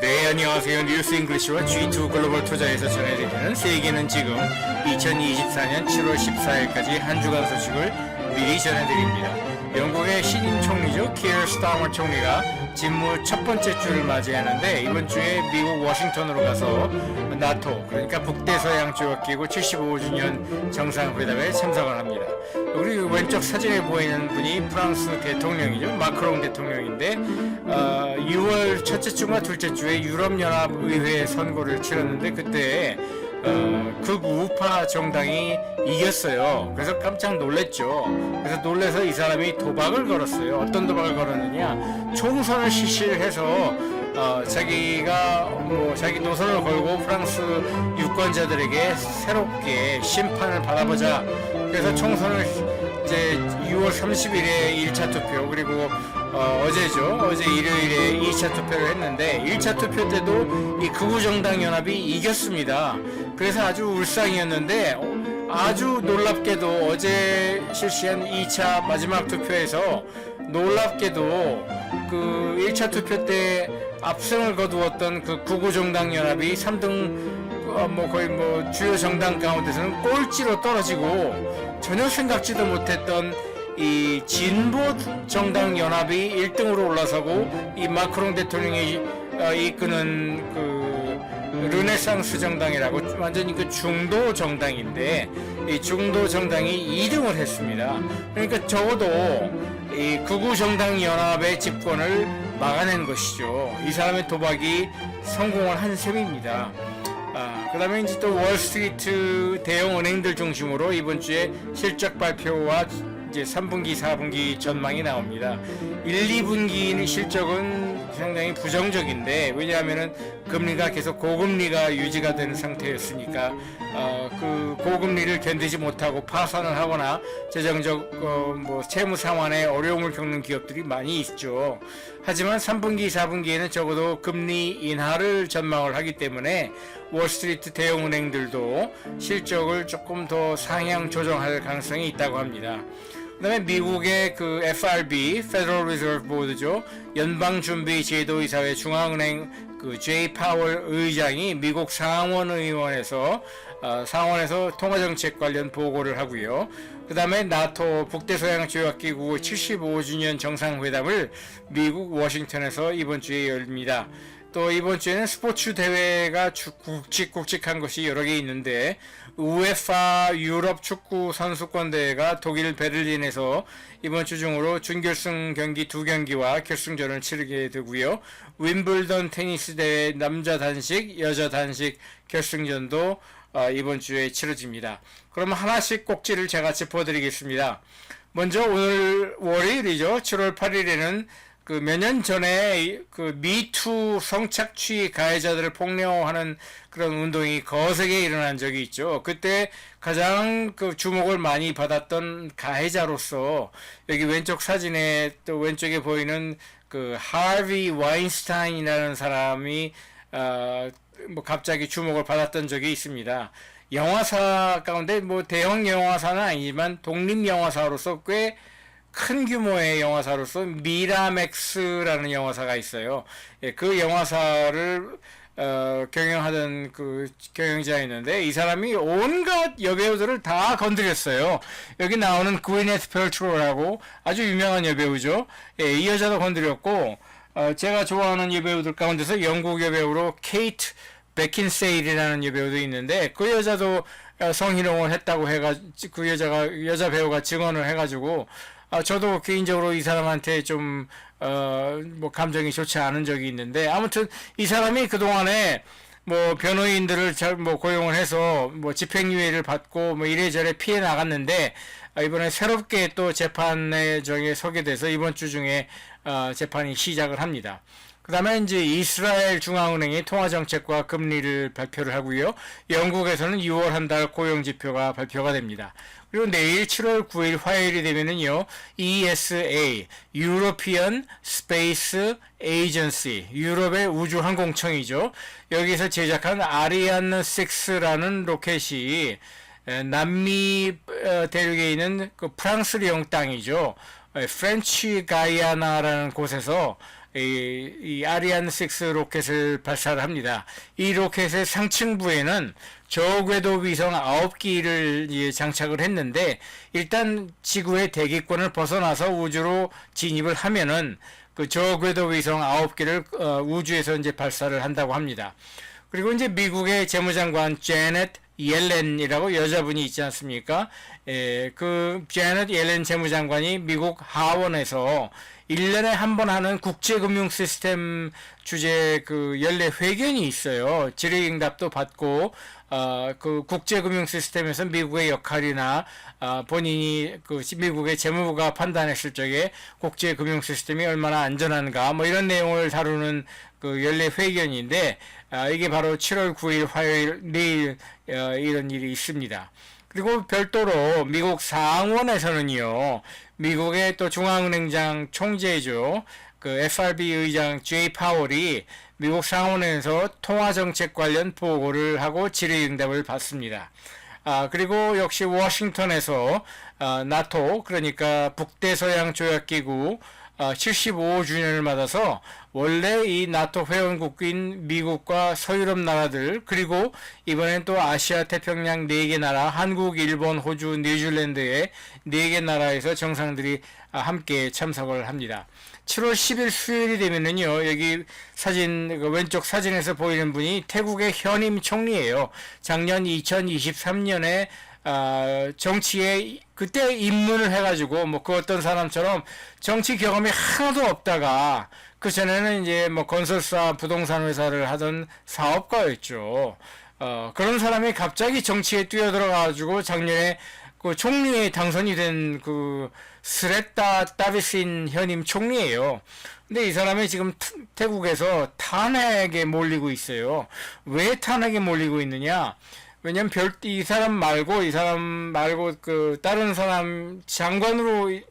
네, 안녕하세요. 뉴스 잉글리시와 G2 글로벌 투자에서 전해드리는 세계는 지금 2024년 7월 14일까지 한 주간 소식을 미리 전해드립니다. 영국의 신임 총리죠. 키어 스타머 총리가 직무 첫 번째 주를 맞이하는데 이번 주에 미국 워싱턴으로 가서 나토 그러니까 북대서양 조약기구 75주년 정상회담에 참석을 합니다. 우리 왼쪽 사진에 보이는 분이 프랑스 대통령이죠. 마크롱 대통령인데 어, 6월 첫째 주와 둘째 주에 유럽연합의회 선거를 치렀는데 그때 어, 극우파 정당이 이겼어요. 그래서 깜짝 놀랬죠. 그래서 놀래서 이 사람이 도박을 걸었어요. 어떤 도박을 걸었느냐? 총선을 실시를 해서 어, 자기가 뭐 자기 노선을 걸고 프랑스 유권자들에게 새롭게 심판을 받아보자. 그래서 총선을 이제 6월 30일에 1차 투표 그리고 어, 어제죠. 어제 일요일에 2차 투표를 했는데 1차 투표 때도 이 극우정당 연합이 이겼습니다. 그래서 아주 울상이었는데 어, 아주 놀랍게도 어제 실시한 2차 마지막 투표에서 놀랍게도 그 1차 투표 때 압승을 거두었던 그 극우정당 연합이 3등 어, 뭐 거의 뭐 주요 정당 가운데서는 꼴찌로 떨어지고 전혀 생각지도 못했던 이 진보 정당 연합이 1등으로 올라서고 이 마크롱 대통령이 어, 이끄는 그 르네상스 정당이라고 완전히 그 중도 정당인데 이 중도 정당이 2등을 했습니다. 그러니까 적어도 이 극우 정당 연합의 집권을 막아낸 것이죠. 이 사람의 도박이 성공을 한 셈입니다. 아, 그 다음에 이제 또 월스트리트 대형 은행들 중심으로 이번 주에 실적 발표와 이제 3분기, 4분기 전망이 나옵니다. 1, 2분기는 실적은 상당히 부정적인데 왜냐하면은 금리가 계속 고금리가 유지가 되는 상태였으니까 어, 그 고금리를 견디지 못하고 파산을 하거나 재정적 어, 뭐 채무 상환에 어려움을 겪는 기업들이 많이 있죠. 하지만 3분기, 4분기에는 적어도 금리 인하를 전망을 하기 때문에 월스트리트 대형 은행들도 실적을 조금 더 상향 조정할 가능성이 있다고 합니다. 그다음에 미국의 그 FRB, Federal Reserve Board죠. 연방준비제도이사회 중앙은행 그 제이 파월 의장이 미국 상원의원에서 어, 상원에서 통화정책 관련 보고를 하고요. 그 다음에 나토 북대서양조약기구 75주년 정상회담을 미국 워싱턴에서 이번 주에 열립니다. 또 이번 주에는 스포츠 대회가 주- 굵직굵직한 것이 여러 개 있는데 우에파 유럽 축구 선수권 대회가 독일 베를린에서 이번 주 중으로 준결승 경기 두 경기와 결승전을 치르게 되고요. 윈블던 테니스 대회 남자 단식, 여자 단식 결승전도 어, 이번 주에 치러집니다. 그럼 하나씩 꼭지를 제가 짚어드리겠습니다. 먼저 오늘 월요일이죠. 7월 8일에는 그 몇 년 전에 이- 그 미투 성착취 가해자들을 폭력하는 그런 운동이 거세게 일어난 적이 있죠. 그때 가장 그 주목을 많이 받았던 가해자로서 여기 왼쪽 사진에 또 왼쪽에 보이는 그 하비 와인스타인이라는 사람이 어, 뭐 갑자기 주목을 받았던 적이 있습니다. 영화사 가운데 뭐 대형 영화사는 아니지만 독립 영화사로서 꽤 큰 규모의 영화사로서 미라맥스라는 영화사가 있어요. 예, 그 영화사를 어, 경영하던 그 경영자였는데 이 사람이 온갖 여배우들을 다 건드렸어요. 여기 나오는 구이네스 펠트로라고 아주 유명한 여배우죠. 예, 이 여자도 건드렸고 어, 제가 좋아하는 여배우들 가운데서 영국 여배우로 케이트 베킨세일이라는 여배우도 있는데 그 여자도 어, 성희롱을 했다고 해가 그 여자가 여자 배우가 증언을 해가지고 아, 저도 개인적으로 이 사람한테 좀, 어, 뭐, 감정이 좋지 않은 적이 있는데, 아무튼 이 사람이 그동안에 뭐, 변호인들을 잘, 뭐, 고용을 해서 뭐, 집행유예를 받고 뭐, 이래저래 피해 나갔는데, 아, 이번에 새롭게 또 재판에 저기 서게 돼서 이번 주 중에, 어, 재판이 시작을 합니다. 그 다음에 이제 이스라엘 중앙은행이 통화 정책과 금리를 발표를 하고요. 영국에서는 6월 한 달 고용 지표가 발표가 됩니다. 그리고 내일 7월 9일 화요일이 되면은요, ESA, European Space Agency, 유럽의 우주 항공청이죠. 여기서 제작한 아리안 6라는 로켓이 에, 남미 어, 대륙에 있는 그 프랑스 령 땅이죠. 에, 프렌치 가이아나라는 곳에서 이, 이 아리안 6 로켓을 발사를 합니다. 이 로켓의 상층부에는 저궤도 위성 9기를 예, 장착을 했는데 일단 지구의 대기권을 벗어나서 우주로 진입을 하면은 그 저궤도 위성 9기를 어, 우주에서 이제 발사를 한다고 합니다. 그리고 이제 미국의 재무장관 제넷 옐렌이라고 여자분이 있지 않습니까? 예, 그 제넷 옐렌 재무장관이 미국 하원에서 1년에 한 번 하는 국제금융 시스템 주제 그 연례 회견이 있어요. 질의응답도 받고 어, 그 국제금융 시스템에서 미국의 역할이나 어, 본인이 그 미국의 재무부가 판단했을 적에 국제금융 시스템이 얼마나 안전한가 뭐 이런 내용을 다루는 그 연례 회견인데 아, 이게 바로 7월 9일 화요일 내일 어, 이런 일이 있습니다. 그리고 별도로 미국 상원에서는요, 미국의 또 중앙은행장 총재죠, 그 FRB 의장 제이 파월이 미국 상원에서 통화 정책 관련 보고를 하고 질의응답을 받습니다. 아, 그리고 역시 워싱턴에서 아, 나토, 그러니까 북대서양 조약기구 어, 75주년을 맞아서 원래 이 나토 회원국인 미국과 서유럽 나라들 그리고 이번엔 또 아시아 태평양 네개 나라 한국, 일본, 호주, 뉴질랜드의 네개 나라에서 정상들이 아, 함께 참석을 합니다. 7월 10일 수요일이 되면은요 여기 사진 그 왼쪽 사진에서 보이는 분이 태국의 현임 총리예요. 작년 2023년에 아, 정치에 그때 입문을 해가지고 뭐 그 어떤 사람처럼 정치 경험이 하나도 없다가 그 전에는 이제 뭐 건설사, 부동산 회사를 하던 사업가였죠. 어, 그런 사람이 갑자기 정치에 뛰어들어가지고 작년에 그 총리에 당선이 된 그 스레타 따비신 현임 총리예요. 근데 이 사람이 지금 태- 태국에서 탄핵에 몰리고 있어요. 왜 탄핵에 몰리고 있느냐? 왜냐면 별, 이 사람 말고, 이 사람 말고, 그, 다른 사람, 장관으로 이-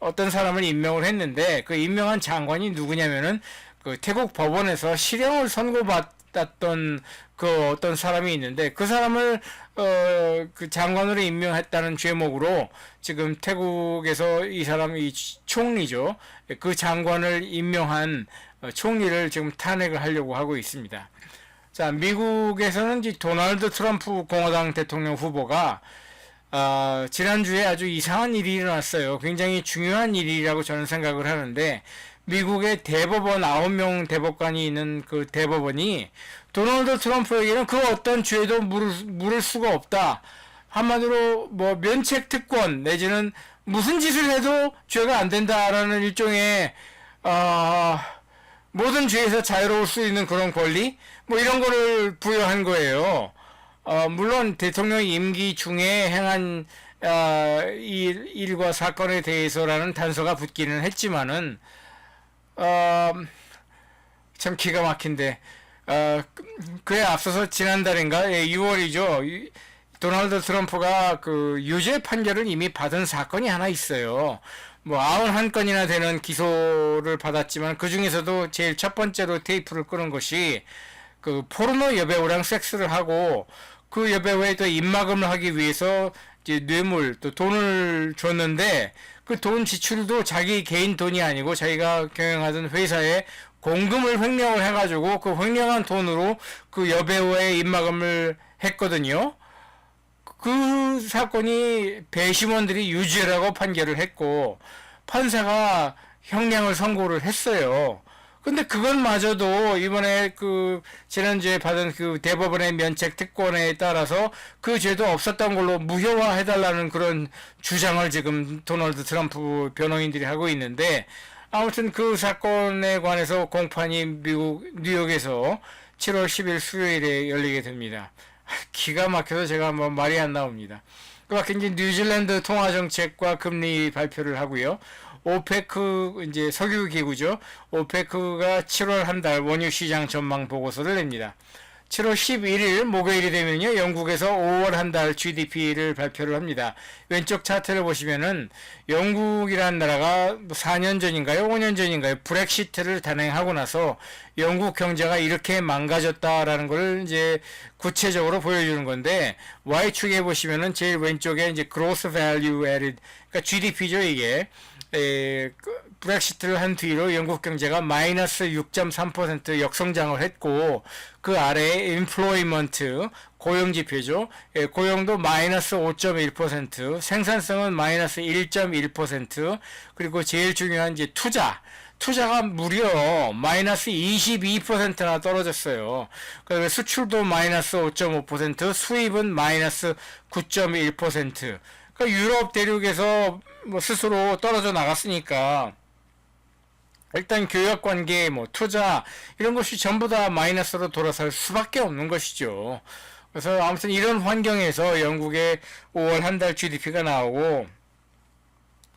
어떤 사람을 임명을 했는데, 그 임명한 장관이 누구냐면은, 그 태국 법원에서 실형을 선고받았던 그 어떤 사람이 있는데, 그 사람을, 어, 그 장관으로 임명했다는 죄목으로, 지금 태국에서 이 사람이 총리죠. 그 장관을 임명한 어, 총리를 지금 탄핵을 하려고 하고 있습니다. 자, 미국에서는 이제 도널드 트럼프 공화당 대통령 후보가 아, 지난주에 아주 이상한 일이 일어났어요. 굉장히 중요한 일이라고 저는 생각을 하는데 미국의 대법원 9명 대법관이 있는 그 대법원이 도널드 트럼프에게는 그 어떤 죄도 물을, 물을 수가 없다. 한마디로 뭐 면책 특권 내지는 무슨 짓을 해도 죄가 안 된다라는 일종의 어, 모든 죄에서 자유로울 수 있는 그런 권리 뭐 이런 거를 부여한 거예요. 어, 물론 대통령 임기 중에 행한 어, 일, 일과 사건에 대해서라는 단서가 붙기는 했지만은 어, 참 기가 막힌데 어, 그- 그에 앞서서 지난달인가 예, 6월이죠. 도널드 트럼프가 그 유죄 판결을 이미 받은 사건이 하나 있어요. 뭐 91건이나 되는 기소를 받았지만 그 중에서도 제일 첫 번째로 테이프를 끄는 것이 그 포르노 여배우랑 섹스를 하고 그 여배우에 또 입막음을 하기 위해서 이제 뇌물 또 돈을 줬는데 그 돈 지출도 자기 개인 돈이 아니고 자기가 경영하던 회사에 공금을 횡령을 해가지고 그 횡령한 돈으로 그 여배우의 입막음을 했거든요. 그 사건이 배심원들이 유죄라고 판결을 했고 판사가 형량을 선고를 했어요. 근데 그것마저도 이번에 그 지난주에 받은 그 대법원의 면책 특권에 따라서 그 죄도 없었던 걸로 무효화해달라는 그런 주장을 지금 도널드 트럼프 변호인들이 하고 있는데 아무튼 그 사건에 관해서 공판이 미국 뉴욕에서 7월 10일 수요일에 열리게 됩니다. 기가 막혀서 제가 뭐 말이 안 나옵니다. 그 이제 뉴질랜드 통화 정책과 금리 발표를 하고요. 오페크 이제 석유 기구죠. 오페크가 7월 한 달 원유 시장 전망 보고서를 냅니다. 7월 11일 목요일이 되면요. 영국에서 5월 한 달 GDP를 발표를 합니다. 왼쪽 차트를 보시면은 영국이라는 나라가 4년 전인가요? 5년 전인가요? 브렉시트를 단행하고 나서 영국 경제가 이렇게 망가졌다라는 걸 이제 구체적으로 보여주는 건데 Y축에 보시면은 제일 왼쪽에 이제 gross value added 그러니까 GDP죠, 이게. 에, 그 브렉시트를 한 뒤로 영국 경제가 마이너스 6.3% 역성장을 했고 그 아래에 인플로이먼트 고용 지표죠. 예, 고용도 마이너스 5.1%, 생산성은 마이너스 1.1%, 그리고 제일 중요한 이제 투자. 투자가 무려 마이너스 22%나 떨어졌어요. 그다음에 수출도 마이너스 5.5%, 수입은 마이너스 9.1%. 그러니까 유럽 대륙에서 뭐 스스로 떨어져 나갔으니까 일단 교역 관계, 뭐 투자 이런 것이 전부 다 마이너스로 돌아설 수밖에 없는 것이죠. 그래서 아무튼 이런 환경에서 영국의 5월 한 달 GDP가 나오고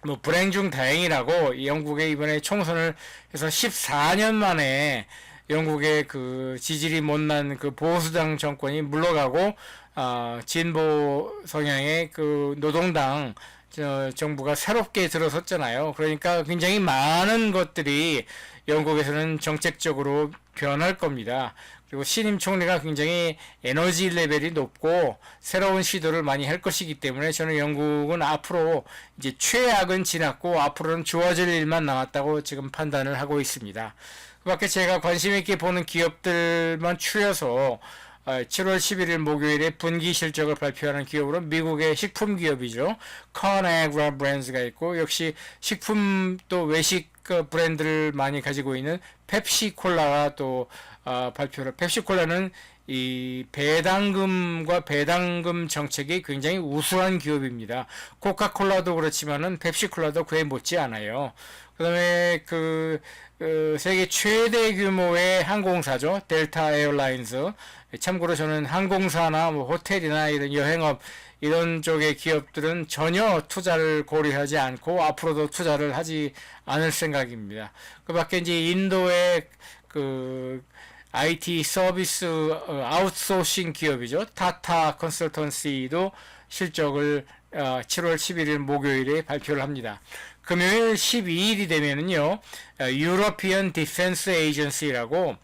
뭐 불행 중 다행이라고 영국의 이번에 총선을 해서 14년 만에 영국의 그 지질이 못난 그 보수당 정권이 물러가고 아 진보 성향의 그 노동당 저 정부가 새롭게 들어섰잖아요. 그러니까 굉장히 많은 것들이 영국에서는 정책적으로 변할 겁니다. 그리고 신임 총리가 굉장히 에너지 레벨이 높고 새로운 시도를 많이 할 것이기 때문에 저는 영국은 앞으로 이제 최악은 지났고 앞으로는 좋아질 일만 남았다고 지금 판단을 하고 있습니다. 그 밖에 제가 관심 있게 보는 기업들만 추려서 7월 11일 목요일에 분기 실적을 발표하는 기업으로 미국의 식품 기업이죠. Conagra Brands가 있고 역시 식품 또 외식 그 브랜드를 많이 가지고 있는 펩시콜라가 또 어, 발표를 펩시콜라는 이 배당금과 배당금 정책이 굉장히 우수한 기업입니다. 코카콜라도 그렇지만은 펩시콜라도 그에 못지 않아요. 그다음에 그, 그 세계 최대 규모의 항공사죠. 델타 에어라인스. 참고로 저는 항공사나 뭐 호텔이나 이런 여행업 이런 쪽의 기업들은 전혀 투자를 고려하지 않고 앞으로도 투자를 하지 않을 생각입니다. 그 밖에 이제 인도의 그 IT 서비스 어, 아웃소싱 기업이죠. 타타 컨설턴시도 실적을 어, 7월 11일 목요일에 발표를 합니다. 금요일 12일이 되면은요, 유러피언 디펜스 에이전시라고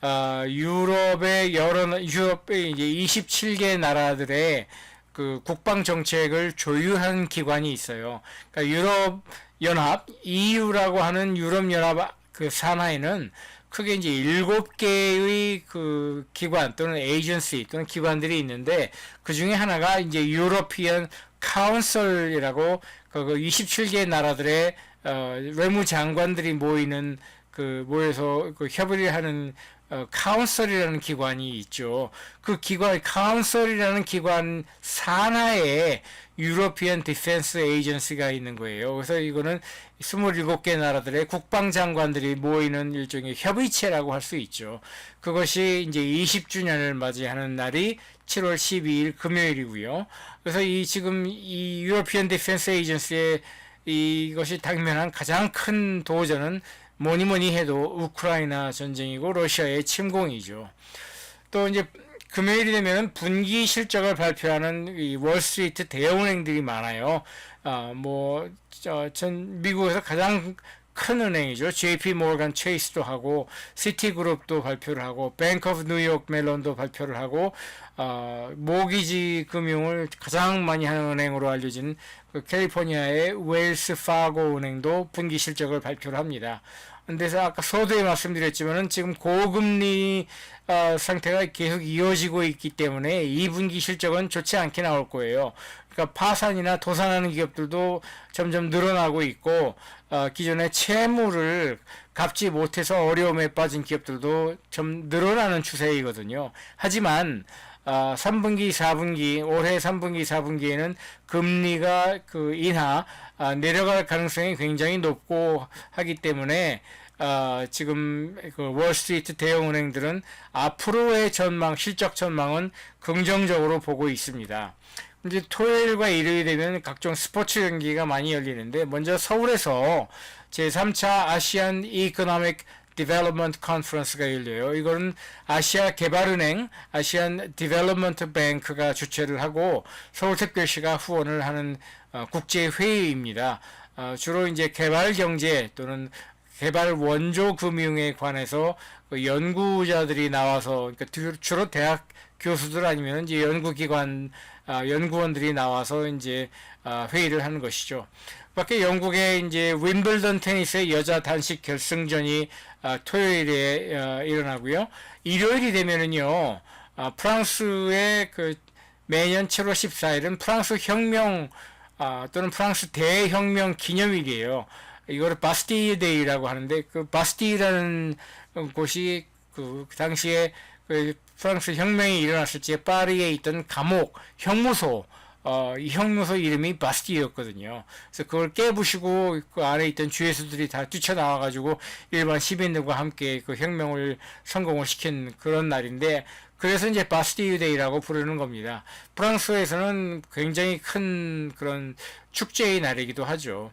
어, 유럽의 여러 유럽의 이제 27개 나라들의 그 국방 정책을 조율하는 기관이 있어요. 그러니까 유럽 연합 EU라고 하는 유럽 연합 그 산하에는 크게 이제 일곱 개의 그 기관 또는 에이전시 또는 기관들이 있는데 그 중에 하나가 이제 유로피언 카운슬이라고 그 27개 나라들의 어, 외무 장관들이 모이는 그 모여서 그 협의를 하는 어, 카운슬이라는 기관이 있죠. 그 기관 카운슬이라는 기관 산하에 유로피언 디펜스 에이전시가 있는 거예요. 그래서 이거는 27개 나라들의 국방장관들이 모이는 일종의 협의체라고 할 수 있죠. 그것이 이제 20주년을 맞이하는 날이 7월 12일 금요일이고요. 그래서 이 지금 이 유로피언 디펜스 에이전시의 이것이 당면한 가장 큰 도전은 뭐니 뭐니 해도 우크라이나 전쟁이고 러시아의 침공이죠. 또 이제 금요일이 되면 분기 실적을 발표하는 이 월스트리트 대형은행들이 많아요. 아, 뭐, 저, 전 미국에서 가장 큰 은행이죠. JP 모건 체이스도 하고 시티그룹도 발표를 하고 뱅크 오브 뉴욕 멜론도 발표를 하고 어, 모기지 금융을 가장 많이 하는 은행으로 알려진 그 캘리포니아의 웨일스 파고 은행도 분기 실적을 발표를 합니다. 근데서 아까 서두에 말씀드렸지만은 지금 고금리 어, 상태가 계속 이어지고 있기 때문에 2분기 실적은 좋지 않게 나올 거예요. 그러니까 파산이나 도산하는 기업들도 점점 늘어나고 있고 어, 기존의 채무를 갚지 못해서 어려움에 빠진 기업들도 좀 늘어나는 추세이거든요. 하지만 어, 3분기, 4분기, 올해 3분기, 4분기에는 금리가 그 인하 아, 내려갈 가능성이 굉장히 높고 하기 때문에 어, 지금 그 월스트리트 대형 은행들은 앞으로의 전망, 실적 전망은 긍정적으로 보고 있습니다. 이제 토요일과 일요일 되면 각종 스포츠 경기가 많이 열리는데 먼저 서울에서 제3차 아시안 이코노믹 디벨롭먼트 컨퍼런스가 열려요. 이거는 아시아 개발은행, 아시안 디벨롭먼트 뱅크가 주최를 하고 서울특별시가 후원을 하는 어, 국제 회의입니다. 어, 주로 이제 개발 경제 또는 개발 원조 금융에 관해서 그 연구자들이 나와서 그러니까 주- 주로 대학 교수들 아니면 이제 연구기관 아, 연구원들이 나와서 이제 아, 회의를 하는 것이죠. 밖에 영국의 이제 윈블던 테니스의 여자 단식 결승전이 아, 토요일에 어, 일어나고요. 일요일이 되면은요. 아, 프랑스의 그 매년 7월 14일은 프랑스 혁명 아, 또는 프랑스 대혁명 기념일이에요. 이거를 바스티유 데이라고 하는데 그 바스티라는 곳이 그 당시에 그 프랑스 혁명이 일어났을 때 파리에 있던 감옥 형무소 어, 이 형무소 이름이 바스티였거든요. 그래서 그걸 깨부시고 그 안에 있던 주예수들이 다 뛰쳐나와가지고 일반 시민들과 함께 그 혁명을 성공을 시킨 그런 날인데 그래서 이제 바스티유 데이라고 부르는 겁니다. 프랑스에서는 굉장히 큰 그런 축제의 날이기도 하죠.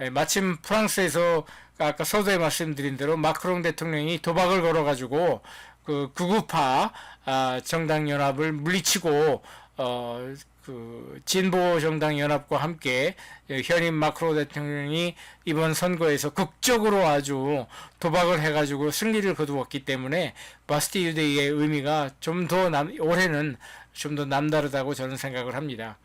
예, 마침 프랑스에서 아까 서두에 말씀드린 대로 마크롱 대통령이 도박을 걸어가지고 그 구구파 아, 정당 연합을 물리치고 어, 그 진보 정당 연합과 함께 예, 현임 마크로 대통령이 이번 선거에서 극적으로 아주 도박을 해가지고 승리를 거두었기 때문에 바스티 유 데이의 의미가 좀더 남, 올해는 좀 더 남다르다고 저는 생각을 합니다.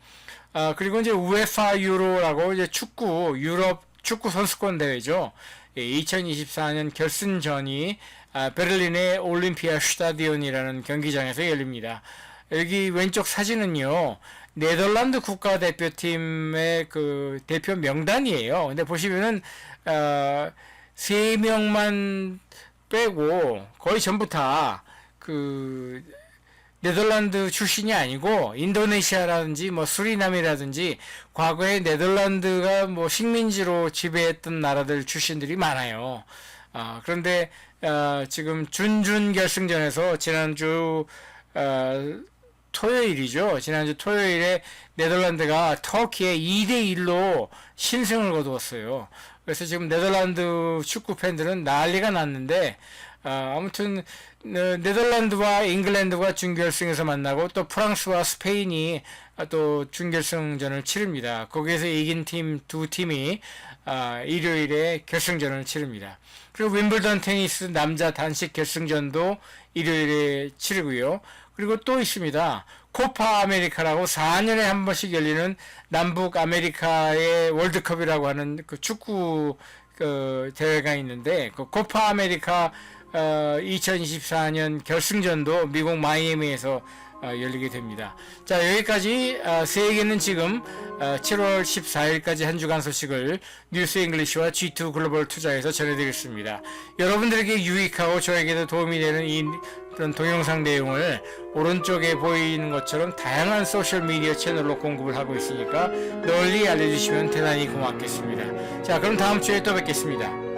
아, 그리고 이제 우에파 유로라고 이제 축구 유럽 축구 선수권 대회죠. 2024년 결승전이 아, 베를린의 올림피아 슈타디온이라는 경기장에서 열립니다. 여기 왼쪽 사진은요. 네덜란드 국가대표팀의 그 대표 명단이에요. 근데 보시면은 어, 세 명만 빼고 거의 전부 다 그 네덜란드 출신이 아니고 인도네시아라든지 뭐 수리남이라든지 과거에 네덜란드가 뭐 식민지로 지배했던 나라들 출신들이 많아요. 아, 그런데 어, 지금 준준 결승전에서 지난주 어, 토요일이죠. 지난주 토요일에 네덜란드가 터키에 2대 1로 신승을 거두었어요. 그래서 지금 네덜란드 축구 팬들은 난리가 났는데 아, 아무튼 어, 네덜란드와 잉글랜드가 준결승에서 만나고 또 프랑스와 스페인이 아, 또 준결승전을 치릅니다. 거기에서 이긴 팀 두 팀이 아, 일요일에 결승전을 치릅니다. 그리고 윈블던 테니스 남자 단식 결승전도 일요일에 치르고요. 그리고 또 있습니다. 코파 아메리카라고 4년에 한 번씩 열리는 남북 아메리카의 월드컵이라고 하는 그 축구 그 대회가 있는데 그 코파 아메리카 어, 2024년 결승전도 미국 마이애미에서 어, 열리게 됩니다. 자 여기까지 어, 세계는 지금 어, 7월 14일까지 한 주간 소식을 뉴스 잉글리시와 G2 글로벌 투자에서 전해드리겠습니다. 여러분들에게 유익하고 저에게도 도움이 되는 이 그런 동영상 내용을 오른쪽에 보이는 것처럼 다양한 소셜 미디어 채널로 공급을 하고 있으니까 널리 알려주시면 대단히 고맙겠습니다. 자 그럼 다음 주에 또 뵙겠습니다.